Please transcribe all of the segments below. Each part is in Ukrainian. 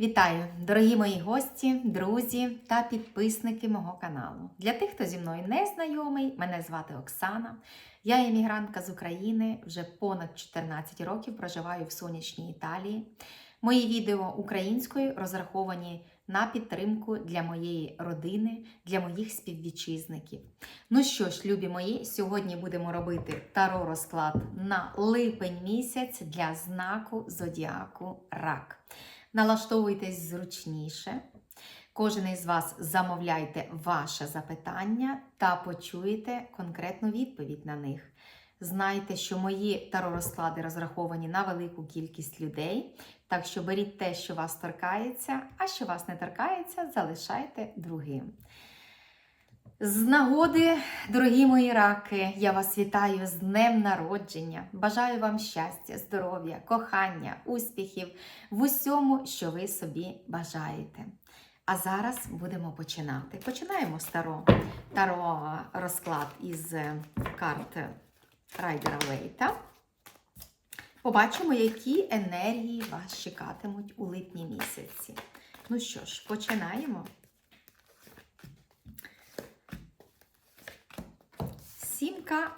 Вітаю, дорогі мої гості, друзі та підписники мого каналу. Для тих, хто зі мною не знайомий, мене звати Оксана. Я емігрантка з України, вже понад 14 років проживаю в сонячній Італії. Мої відео українською розраховані на підтримку для моєї родини, для моїх співвітчизників. Ну що ж, любі мої, сьогодні будемо робити таро розклад на липень місяць для знаку зодіаку Рак. Налаштовуйтесь зручніше. Кожен із вас замовляйте ваше запитання та почуєте конкретну відповідь на них. Знайте, що мої таро-розклади розраховані на велику кількість людей, так що беріть те, що вас торкається, а що вас не торкається, залишайте другим. З нагоди, дорогі мої раки, я вас вітаю з днем народження. Бажаю вам щастя, здоров'я, кохання, успіхів в усьому, що ви собі бажаєте. А зараз будемо починати. Починаємо з таро. Розклад із е, карт Райдера Вейта. Побачимо, які енергії вас чекатимуть у липні місяці. Ну що ж, починаємо. Сімка.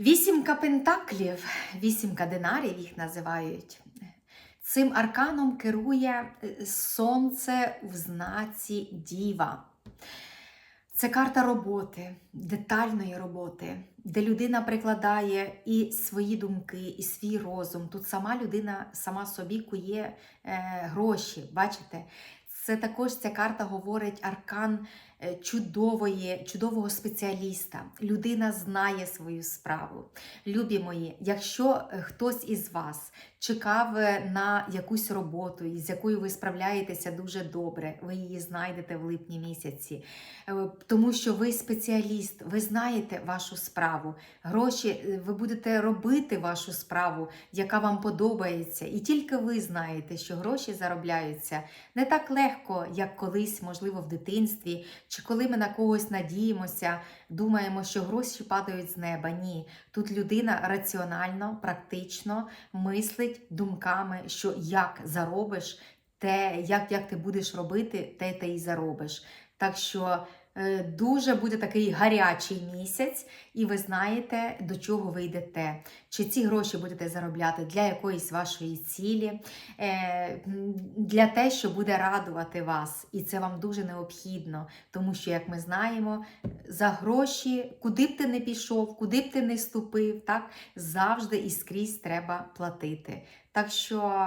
Вісімка пентаклів, вісімка динарів їх називають. Цим арканом керує е, сонце в знаці Діва. Це карта роботи, детальної роботи, де людина прикладає і свої думки, і свій розум. Тут сама людина сама собі кує е, гроші. Бачите? Це також ця карта говорить аркан чудової, чудового спеціаліста. Людина знає свою справу. Любі мої, якщо е, хтось із вас чекав е, на якусь роботу, з якою ви справляєтеся дуже добре, ви її знайдете в липні місяці, Е, тому що ви спеціаліст, ви знаєте вашу справу. Гроші е, ви будете робити вашу справу, яка вам подобається, і тільки ви знаєте, що гроші заробляються не так легко, як колись, можливо, в дитинстві, чи коли ми на когось надіємося, думаємо, що гроші падають з неба. Ні, тут людина раціонально, практично мислить думками, що як заробиш, те, як, як ти будеш робити, те ти і заробиш. Так що дуже буде такий гарячий місяць, і ви знаєте, до чого ви йдете. Чи ці гроші будете заробляти для якоїсь вашої цілі, е, для те, що буде радувати вас. І це вам дуже необхідно, тому що, як ми знаємо, за гроші, куди б ти не пішов, куди б ти не ступив, так, завжди і скрізь треба платити. Так що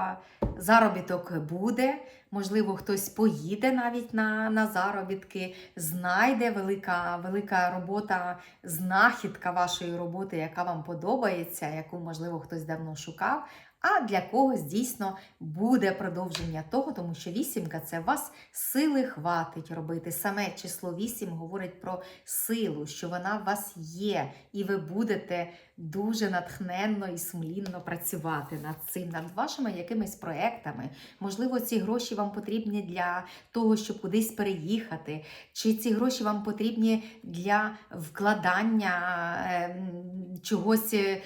заробіток буде, можливо, хтось поїде навіть на, на заробітки, знайде велика, велика робота, знахідка вашої роботи, яка вам подобається, яку, можливо, хтось давно шукав. А для когось дійсно буде продовження того, тому що вісімка це вас сили хватить робити. Саме число вісім говорить про силу, що вона в вас є, і ви будете дуже натхненно і сумлінно працювати над цим, над вашими якимись проектами. Можливо, ці гроші вам потрібні для того, щоб кудись переїхати, чи ці гроші вам потрібні для вкладання е, чогось. е,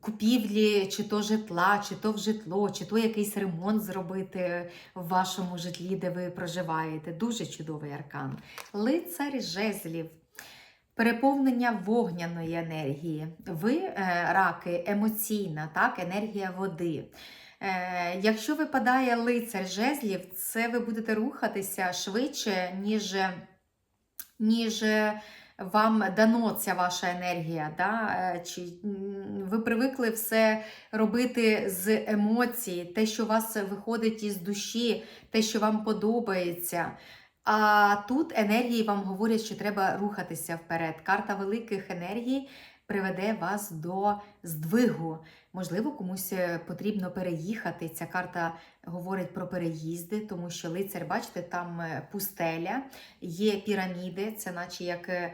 Купівлі, чи то житла, чи то в житло, чи то якийсь ремонт зробити в вашому житлі, де ви проживаєте. Дуже чудовий аркан. Лицар жезлів. Переповнення вогняної енергії. Ви, е, раки, емоційна, так, енергія води. Е, якщо випадає лицар жезлів, це ви будете рухатися швидше, ніж, ніж вам дано ця ваша енергія. Да? Е, Чи ви привикли все робити з емоцій, те, що у вас виходить із душі, те, що вам подобається. А тут енергії вам говорять, що треба рухатися вперед. Карта великих енергій приведе вас до здвигу. Можливо, комусь е, потрібно переїхати. Ця карта говорить про переїзди, тому що лицар, бачите, там е, пустеля, є піраміди, це наче як е,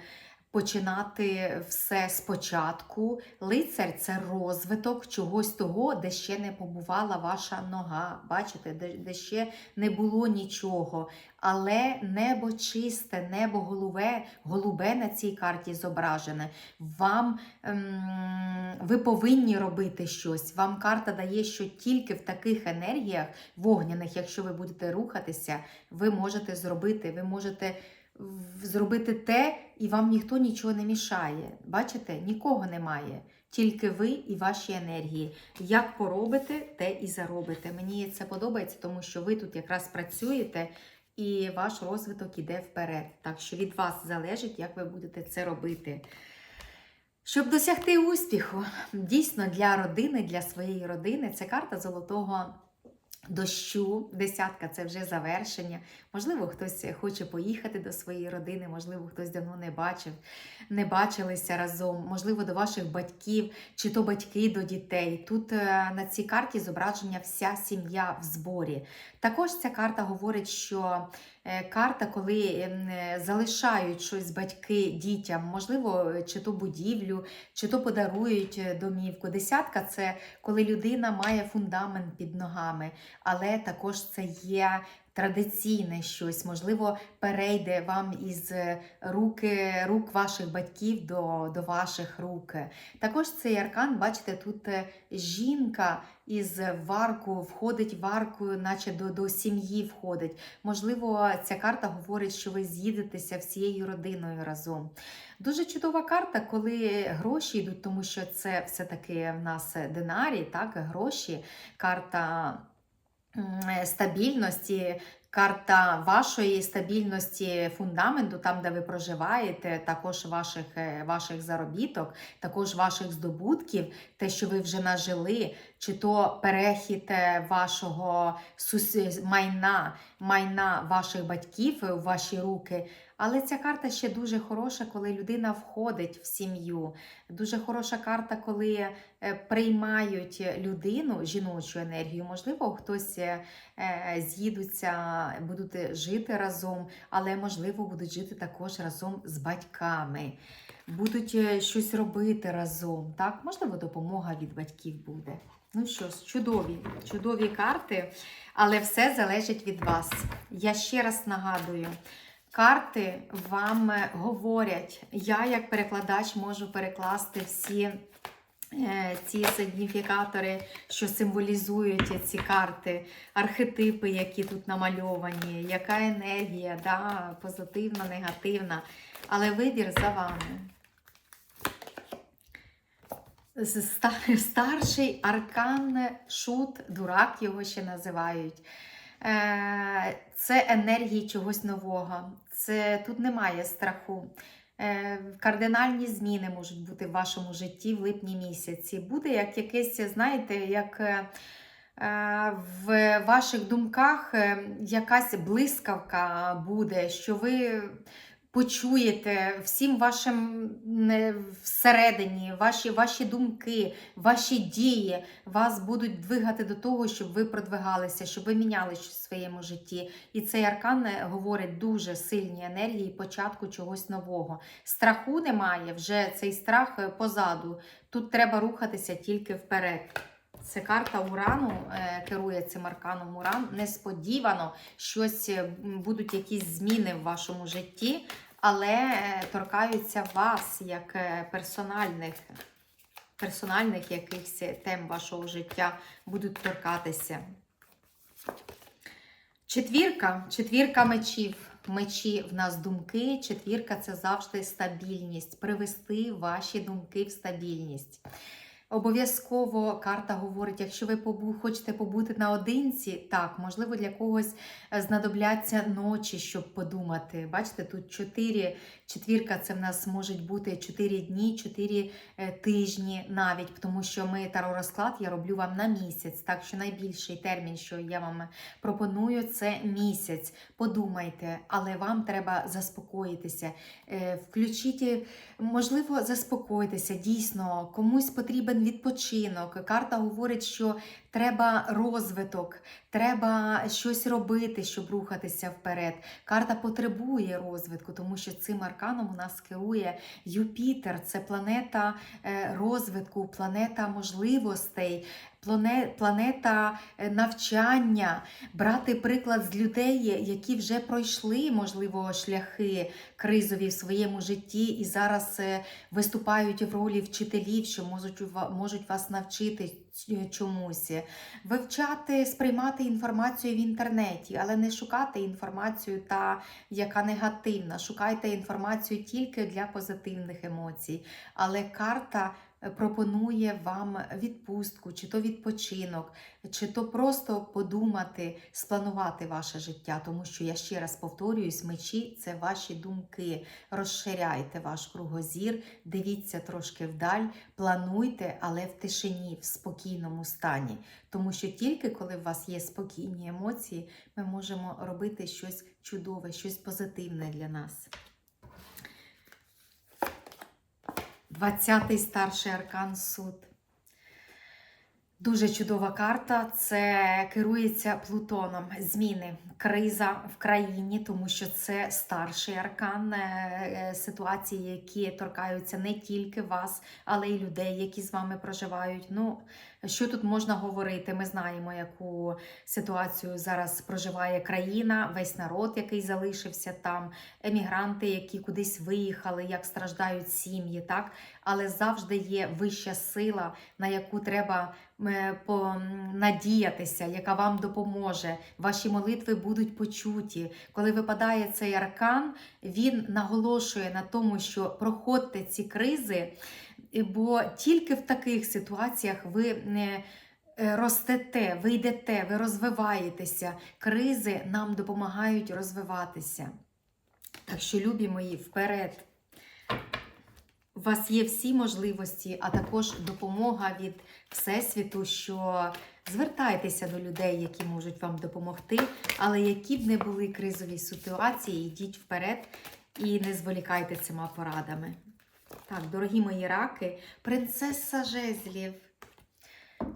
починати все спочатку. Лицар це розвиток чогось того, де ще не побувала ваша нога. Бачите, де, де ще не було нічого. Але небо чисте, небо голубе, голубе на цій карті зображене. Вам ем, ви повинні робити щось. Вам карта дає, що тільки в таких енергіях вогняних, якщо ви будете рухатися, ви можете зробити, ви можете зробити те, і вам ніхто нічого не мішає. Бачите, нікого немає. Тільки ви і ваші енергії. Як поробите, те і заробите. Мені це подобається, тому що ви тут якраз працюєте і ваш розвиток іде вперед. Так що від вас залежить, як ви будете це робити. Щоб досягти успіху, дійсно для родини, для своєї родини, це карта золотого дощу. Десятка це вже завершення. Можливо, хтось хоче поїхати до своєї родини, можливо, хтось давно не бачив, не бачилися разом, можливо, до ваших батьків, чи то батьки до дітей. Тут е, на цій карті зображення вся сім'я в зборі. Також ця карта говорить, що карта, коли ем, е, залишають щось батьки дітям, можливо, чи то будівлю, чи то подарують е, домівку. Десятка це коли людина має фундамент під ногами, але також це є. Традиційне щось, можливо, перейде вам із е, руки, рук ваших батьків до, до ваших рук. Також цей аркан, бачите, тут е, жінка із варку входить в арку, наче до, до сім'ї входить. Можливо, ця карта говорить, що ви з'їдетеся всією родиною разом. Дуже чудова карта, коли гроші йдуть, тому що це все-таки в нас динарій, так, гроші, карта стабільності. Карта вашої стабільності фундаменту, там, де ви проживаєте, також ваших, ваших заробіток, також ваших здобутків, те, що ви вже нажили, чи то перехід е, вашого сус- майна, майна ваших батьків у ваші руки. Але ця карта ще дуже хороша, коли людина входить в сім'ю. Дуже хороша карта, коли е, приймають людину, жіночу енергію. Можливо, хтось е, е, з'їдуться, будуть жити разом, але можливо будуть жити також разом з батьками. Будуть е, щось робити разом. Так, можливо, допомога від батьків буде. Ну що ж, чудові, чудові карти, але все залежить від вас. Я ще раз нагадую. Карти вам е, говорять, я як перекладач можу перекласти всі е, ці сигніфікатори, що символізують ці карти, архетипи, які тут намальовані, яка енергія, да, позитивна, негативна. Але вибір за вами. Старший аркан шут, дурак його ще називають. Е, Це енергії чогось нового. Це тут немає страху. Е, Кардинальні зміни можуть бути в вашому житті в липні місяці. Буде як якесь, знаєте, як е, в ваших думках якась блискавка буде, що ви почуєте всім вашим всередині, ваші, ваші думки, ваші дії вас будуть двигати до того, щоб ви продвигалися, щоб ви міняли щось в своєму житті. І цей аркан е, говорить дуже сильні енергії початку чогось нового. Страху немає, вже цей страх е, позаду. Тут треба рухатися тільки вперед. Це карта Урану е, керує цим арканом Уран. Несподівано щось е, будуть якісь зміни в вашому житті, але е, торкаються вас як персональних, персональних якихось тем вашого життя будуть торкатися. Четвірка, четвірка мечів. Мечі в нас думки. Четвірка це завжди стабільність. Привести ваші думки в стабільність. Обов'язково карта говорить, якщо ви хочете побути наодинці, так, можливо, для когось е, знадобляться ночі, щоб подумати. Бачите, тут чотири, четвірка це в нас можуть бути чотири дні, чотири е, тижні навіть, тому що ми таро-розклад я роблю вам на місяць. Так що найбільший термін, що я вам пропоную, це місяць. Подумайте, але вам треба заспокоїтися. Е, Включіть, можливо, заспокойтеся. Дійсно, комусь потрібен відпочинок. Карта говорить, що треба розвиток, треба щось робити, щоб рухатися вперед. Карта потребує розвитку, тому що цим арканом у нас керує Юпітер. Це планета е, розвитку, планета можливостей, планета е, навчання, брати приклад з людей, які вже пройшли, можливо, шляхи кризові в своєму житті і зараз е, виступають в ролі вчителів, що можуть, вас навчити чомусь. Вивчати, сприймати інформацію в інтернеті, але не шукати інформацію, та, яка негативна. Шукайте інформацію тільки для позитивних емоцій. Але карта е, пропонує вам відпустку, чи то відпочинок, чи то просто подумати, спланувати ваше життя. Тому що я ще раз повторююсь, мечі це ваші думки. Розширяйте ваш кругозір, дивіться трошки вдаль, плануйте, але в тишині, в спокійному стані. Тому що тільки коли в вас є спокійні емоції, ми можемо робити щось чудове, щось позитивне для нас. 20-й старший аркан суд. Дуже чудова карта. Це керується Плутоном. Зміни, криза в країні, тому що це старший аркан е, е, ситуації, які торкаються не тільки вас, але й людей, які з вами проживають. Ну, що тут можна говорити? Ми знаємо, яку ситуацію зараз проживає країна, весь народ, який залишився там, емігранти, які кудись виїхали, як страждають сім'ї, так? Але завжди є вища сила, на яку треба надіятися, яка вам допоможе. Ваші молитви будуть почуті. Коли випадає цей аркан, він наголошує на тому, що проходьте ці кризи, бо тільки в таких ситуаціях ви не е, ростете, ви йдете, ви розвиваєтеся. Кризи нам допомагають розвиватися. Так що, любі мої, вперед! У вас є всі можливості, а також допомога від Всесвіту, що звертайтеся до людей, які можуть вам допомогти, але які б не були кризові ситуації, йдіть вперед і не зволікайте цими порадами. Так, дорогі мої раки, принцеса жезлів.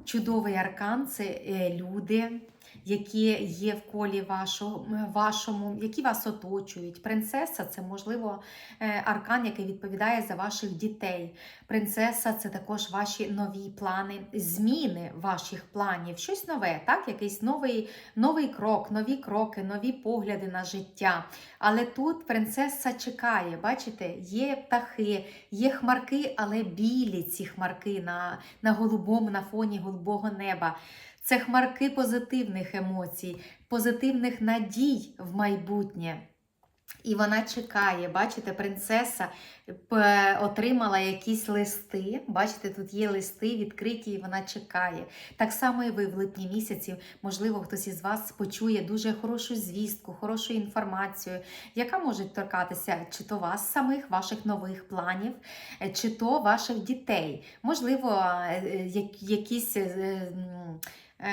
Чудовий аркан це е, люди, які є в колі вашого, вашому, які вас оточують. Принцеса це, можливо, е, аркан, який відповідає за ваших дітей. Принцеса це також ваші нові плани, зміни ваших планів, щось нове, так? якийсь новий, новий крок, нові кроки, нові погляди на життя. Але тут принцеса чекає, бачите, є птахи, є хмарки, але білі ці хмарки на, на голубому, на фоні голубого неба. Це хмарки позитивних емоцій, позитивних надій в майбутнє. І вона чекає, бачите, принцеса п- отримала якісь листи. Бачите, тут є листи відкриті, і вона чекає. Так само і ви в липні місяці, можливо, хтось із вас почує дуже хорошу звістку, хорошу інформацію, яка може торкатися чи то вас самих, ваших нових планів, е, чи то ваших дітей. Можливо, е, е, як- якісь. Е,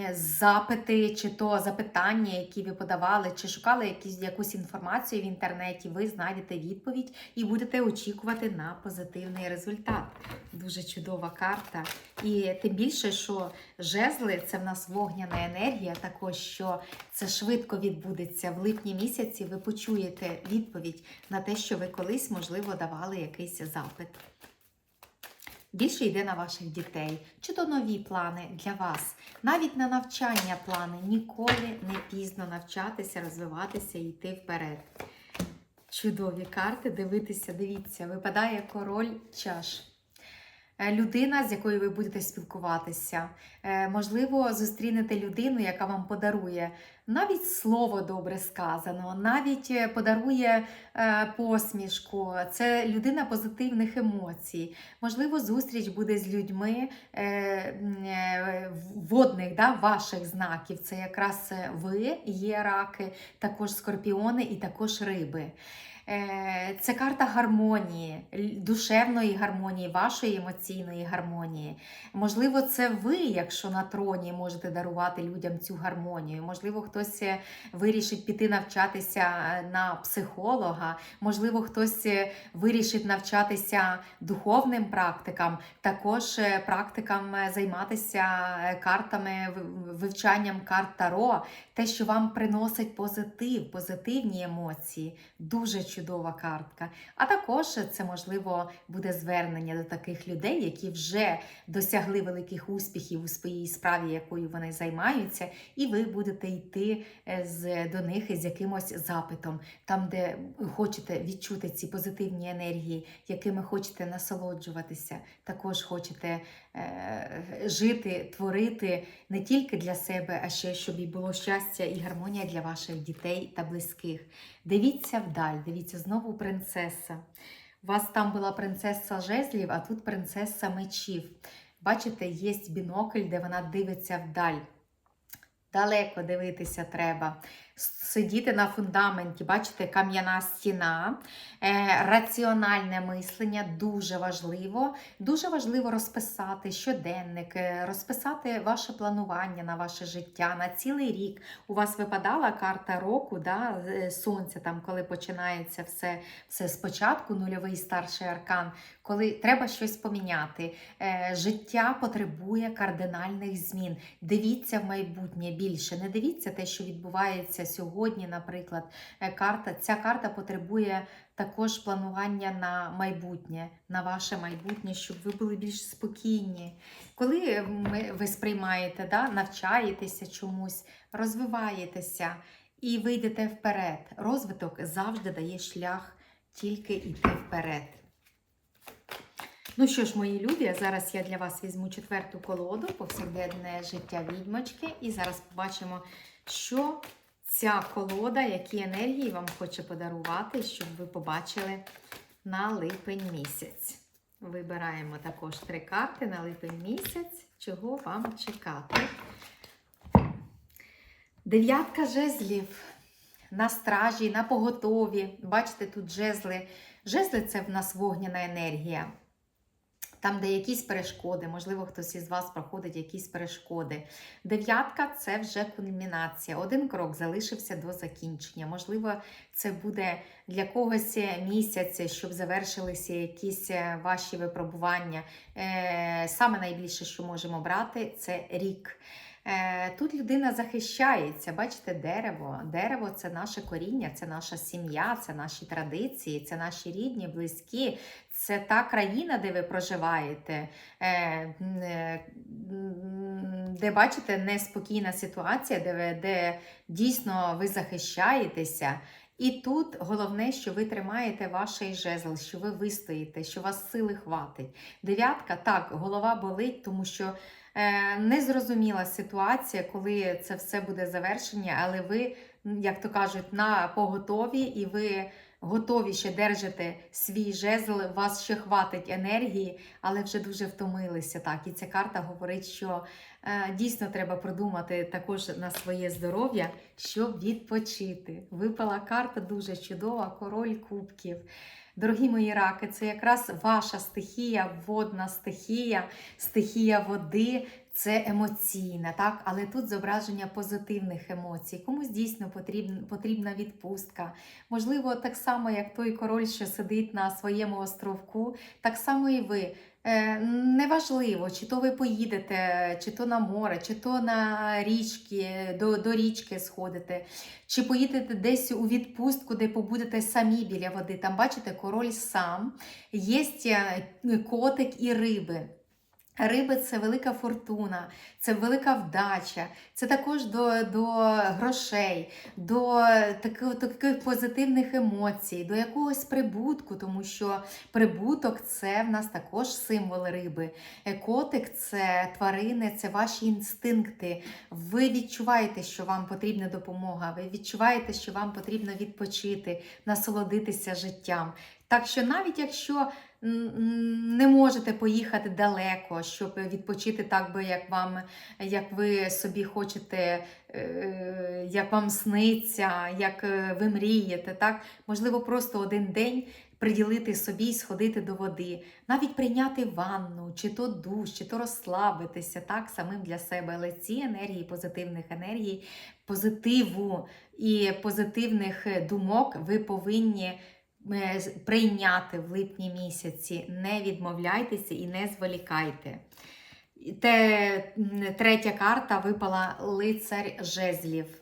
е, Запити, чи то запитання, які ви подавали, чи шукали якісь, якусь інформацію в інтернеті, ви знайдете відповідь і будете очікувати на позитивний результат. Дуже чудова карта. І тим більше, що жезли це в нас вогняна енергія, також що це швидко відбудеться в липні місяці. Ви почуєте відповідь на те, що ви колись, можливо, давали якийсь запит. Більше йде на ваших дітей, чи то нові плани для вас, навіть на навчання плани. Ніколи не пізно навчатися, розвиватися і йти вперед. Чудові карти, дивитися, дивіться, випадає король чаш. Е, Людина, з якою ви будете спілкуватися. Е, Можливо, зустрінете людину, яка вам подарує навіть слово добре сказано, навіть е, подарує посмішку. Це людина позитивних емоцій. Можливо, зустріч буде з людьми водних, да, ваших знаків. Це якраз ви, є раки, також скорпіони і також риби. Е, Це карта гармонії, душевної гармонії, вашої емоційної гармонії. Можливо, це ви, якщо на троні, можете дарувати людям цю гармонію. Можливо, хтось е, вирішить піти навчатися е, на психолога, можливо, хтось вирішить навчатися духовним практикам, також практикам займатися картами, вивчанням карт Таро, те, що вам приносить позитив, позитивні емоції. Дуже чудова картка. А також це можливо буде звернення до таких людей, які вже досягли великих успіхів у своїй справі, якою вони займаються, і ви будете йти е, з, до них з якимось запитом, там, де хочете відчути ці позитивні енергії, якими хочете насолоджуватися, також хочете е, жити, творити не тільки для себе, а ще щоб і було щастя і гармонія для ваших дітей та близьких. Дивіться вдаль, дивіться знову принцеса. У вас там була принцеса жезлів, а тут принцеса мечів. Бачите, є бінокль, де вона дивиться вдаль. Далеко дивитися треба. Сидіти на фундаменті, бачите, кам'яна стіна, е, раціональне мислення дуже важливо. Дуже важливо розписати щоденник, е, розписати ваше планування на ваше життя на цілий рік. У вас випадала карта року, да, е, сонця, там, коли починається все, все спочатку, нульовий старший аркан, коли треба щось поміняти. Життя потребує кардинальних змін. Дивіться в майбутнє більше. Не дивіться те, що відбувається сьогодні, наприклад. Е, Карта, ця карта потребує також планування на майбутнє, на ваше майбутнє, щоб ви були більш спокійні. Коли ви сприймаєте, да, навчаєтеся чомусь, розвиваєтеся і ви йдете вперед. Розвиток завжди дає шлях тільки йти вперед. Ну що ж, мої любі, зараз я для вас візьму четверту колоду повсякденне життя відьмочки. І зараз побачимо, що ця колода, які енергії вам хоче подарувати, щоб ви побачили на липень місяць. Вибираємо також три карти на липень місяць, чого вам чекати. Дев'ятка жезлів на стражі, на поготові. Бачите, тут жезли. Жезли це в нас вогняна енергія. Там, де якісь перешкоди, можливо, хтось із вас проходить якісь перешкоди. Дев'ятка це вже кульмінація. Один крок залишився до закінчення. Можливо, це буде для когось місяць, щоб завершилися якісь ваші випробування. Е, Саме найбільше, що можемо брати, це рік. Е, Тут людина захищається, бачите, дерево. Дерево це наше коріння, це наша сім'я, це наші традиції, це наші рідні, близькі, це та країна, де ви проживаєте, е, е, де бачите неспокійна ситуація, де, ви, де дійсно ви захищаєтеся. І тут головне, що ви тримаєте ваш жезл, що ви вистоїте, що вас сили хватить. Дев'ятка, так, голова болить, тому що е, незрозуміла ситуація, коли це все буде завершення, але ви, як то кажуть, на поготові і ви готові ще держите свій жезл, у вас ще хватить енергії, але вже дуже втомилися. Так, і ця карта говорить, що е, дійсно треба продумати також на своє здоров'я, щоб відпочити. Випала карта дуже чудова, король кубків. Дорогі мої раки, це якраз ваша стихія, водна стихія, стихія води. Це емоційна, так? але тут зображення позитивних емоцій. Комусь дійсно потрібна, потрібна відпустка. Можливо, так само, як той король, що сидить на своєму островку, так само і ви. Е, неважливо, чи то ви поїдете, чи то на море, чи то на річки, до, до річки сходите, чи поїдете десь у відпустку, де побудете самі біля води. Там, бачите, король сам, є котик і риби. Риби це велика фортуна, це велика вдача, це також до, до грошей, до таких, таких позитивних емоцій, до якогось прибутку, тому що прибуток це в нас також символ риби. Е, Котик це тварини, це ваші інстинкти. Ви відчуваєте, що вам потрібна допомога, ви відчуваєте, що вам потрібно відпочити, насолодитися життям. Так що навіть якщо не можете поїхати далеко, щоб відпочити так би, як вам, як ви собі хочете, е, як вам сниться, як е, ви мрієте, так? Можливо, просто один день приділити собі і сходити до води, навіть прийняти ванну, чи то душ, чи то розслабитися так самим для себе. Але ці енергії, позитивних енергій, позитиву і позитивних думок ви повинні прийняти в липні місяці. Не відмовляйтеся і не зволікайте. Те, третя карта випала лицар жезлів.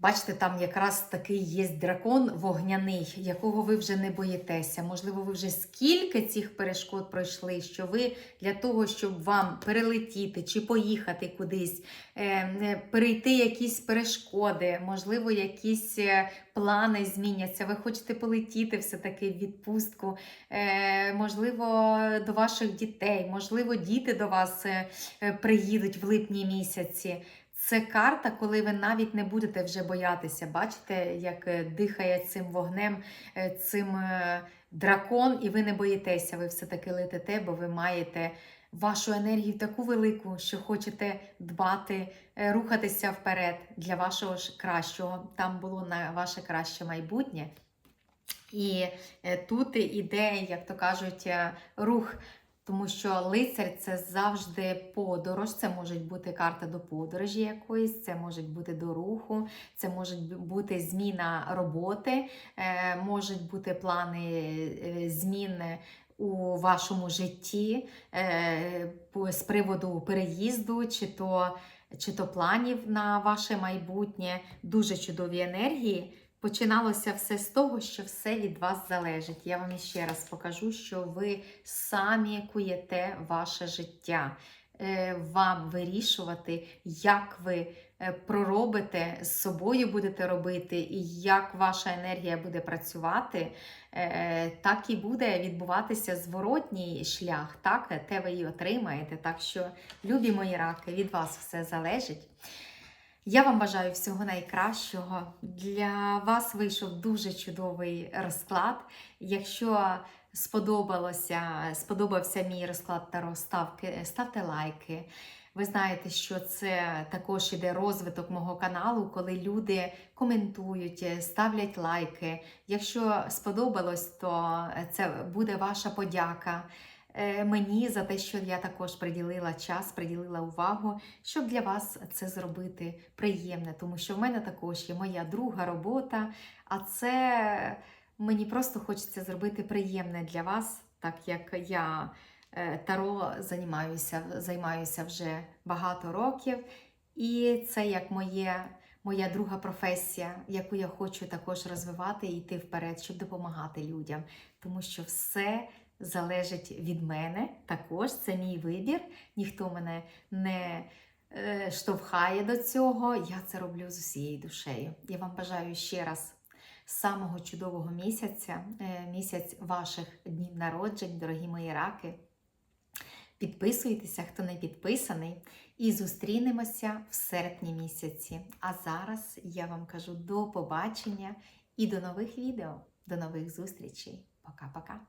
Бачите, там якраз такий є дракон вогняний, якого ви вже не боїтеся. Можливо, ви вже скільки цих перешкод пройшли, що ви для того, щоб вам перелетіти чи поїхати кудись, е, перейти якісь перешкоди, можливо, якісь е, плани зміняться. Ви хочете полетіти все-таки в відпустку, е, можливо, до ваших дітей, можливо, діти до вас приїдуть в липні місяці. Це карта, коли ви навіть не будете вже боятися. Бачите, як е, дихає цим вогнем, е, цим е, дракон, і ви не боїтеся, ви все-таки летите, бо ви маєте вашу енергію таку велику, що хочете дбати, рухатися вперед для вашого ж кращого. Там було на ваше краще майбутнє. І тут іде, як то кажуть, рух. Тому що лицар це завжди подорож, це може бути карта до подорожі якоїсь, це може бути до руху, це може бути зміна роботи, е, можуть бути плани е, зміни у вашому житті е, з приводу переїзду, чи то, чи то планів на ваше майбутнє. Дуже чудові енергії. Починалося все з того, що все від вас залежить. Я вам іще раз покажу, що ви самі куєте ваше життя. Е, Вам вирішувати, як ви е, проробите з собою будете робити, і як ваша енергія буде працювати, е, так і буде відбуватися зворотній шлях. Так, те ви і отримаєте. Так що, любі мої раки, від вас все залежить. Я вам бажаю всього найкращого. Для вас вийшов дуже чудовий розклад. Якщо сподобалося, сподобався мій розклад Таро, ставки, ставте лайки. Ви знаєте, що це також іде розвиток мого каналу, коли люди коментують, ставлять лайки. Якщо сподобалось, то це буде ваша подяка мені за те, що я також приділила час, приділила увагу, щоб для вас це зробити приємне, тому що в мене також є моя друга робота, а це мені просто хочеться зробити приємне для вас, так як я е, таро займаюся, займаюся вже багато років, і це як моє. Моя друга професія, яку я хочу також розвивати і йти вперед, щоб допомагати людям, тому що все залежить від мене. Також це мій вибір. Ніхто мене не е, штовхає до цього. Я це роблю з усією душею. Я вам бажаю ще раз самого чудового місяця, е, місяць ваших днів народжень, дорогі мої раки. Підписуйтеся, хто не підписаний, і зустрінемося в серпні місяці. А зараз я вам кажу до побачення і до нових відео, до нових зустрічей. Пока-пока.